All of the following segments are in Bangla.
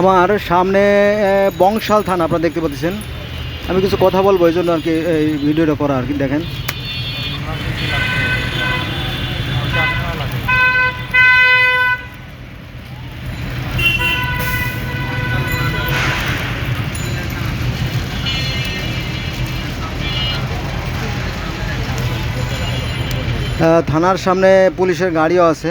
আমার সামনে বংশাল থানা, আপনারা দেখতে পাচ্ছেন। আমি কিছু কথা বলব, এই জন্য আর কি এই ভিডিওটা করা আর কি, দেখেন। থানার সামনে পুলিশের গাড়িও আছে।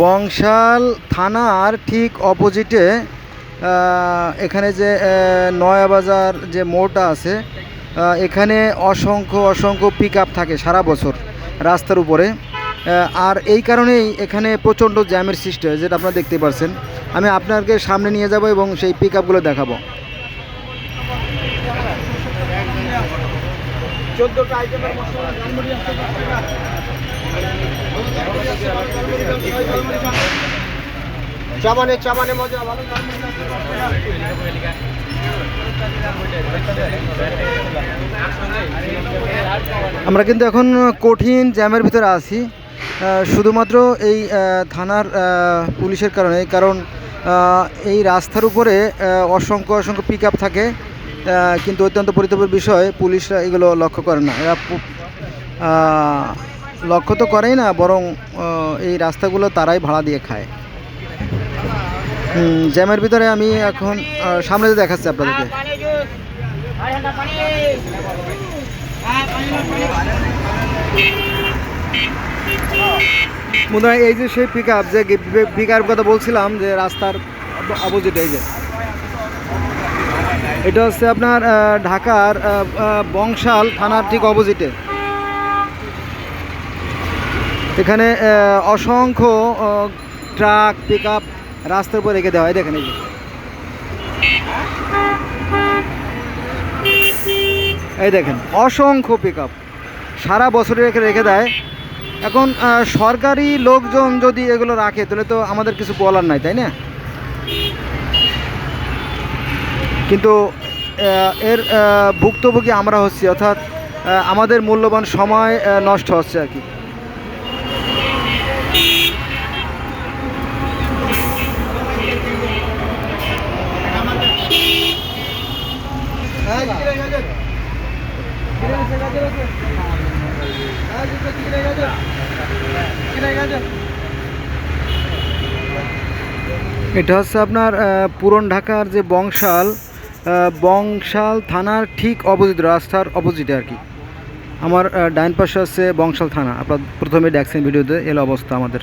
বংশাল থানার ঠিক অপোজিটে এখানে যে নয়াবাজার যে মোড়টা আছে এখানে অসংখ্য অসংখ্য পিক থাকে সারা বছর রাস্তার উপরে। আর এই কারণেই এখানে প্রচণ্ড জ্যামের সৃষ্টি হয় যেটা আপনারা দেখতে পাচ্ছেন আমি আপনাকে সামনে নিয়ে যাব এবং সেই পিক আপগুলো দেখাবো চাবানে চাবানে মজা ভালো আমরা কিন্তু এখন কঠিন জ্যামের ভিতরে আছি। শুধুমাত্র এই থানার পুলিশের কারণে, কারণ এই রাস্তার উপরে অসংখ্য অসংখ্য পিক থাকে কিন্তু অত্যন্ত পরিতাপের বিষয়, পুলিশরা এগুলো লক্ষ্য করে না। এরা লক্ষ্য তো করেই না, বরং এই রাস্তাগুলো তারাই ভাড়া দিয়ে খায়। জ্যামের ভিতরে আমি এখন সামনে দেখাচ্ছি আপনাদেরকে। পানি জুস আড়াই ঘণ্টা পানি হ্যাঁ পানি মনে হয় এই যে সেই পিক আপ যে পিক আপ কথা বলছিলাম, যে রাস্তার অপোজিট এই যে। এটা হচ্ছে আপনার ঢাকার বংশাল থানার ঠিক অপোজিটে এখানে অসংখ্য ট্রাক পিক আপ রাস্তার উপর রেখে দেওয়া হয়। দেখেন এই যে। এই দেখেন, অসংখ্য পিক আপ সারা বছরে রেখে রেখে দেয়। এখন সরকারি লোকজন যদি এগুলো রাখে, তাহলে তো আমাদের কিছু বলার নাই, তাই না? কিন্তু এর ভুক্তভোগী আমরা হচ্ছি, অর্থাৎ আমাদের মূল্যবান সময় নষ্ট হচ্ছে আর কি। এটা হচ্ছে আপনার পুরন ঢাকার যে বংশাল বংশাল থানার ঠিক অপোজিট, রাস্তার অপোজিটে আর কি। আমার ডাইন পাশে আছে বংশাল থানা। আপনার প্রথমে দেখছেন ভিডিওতে, এলো অবস্থা আমাদের।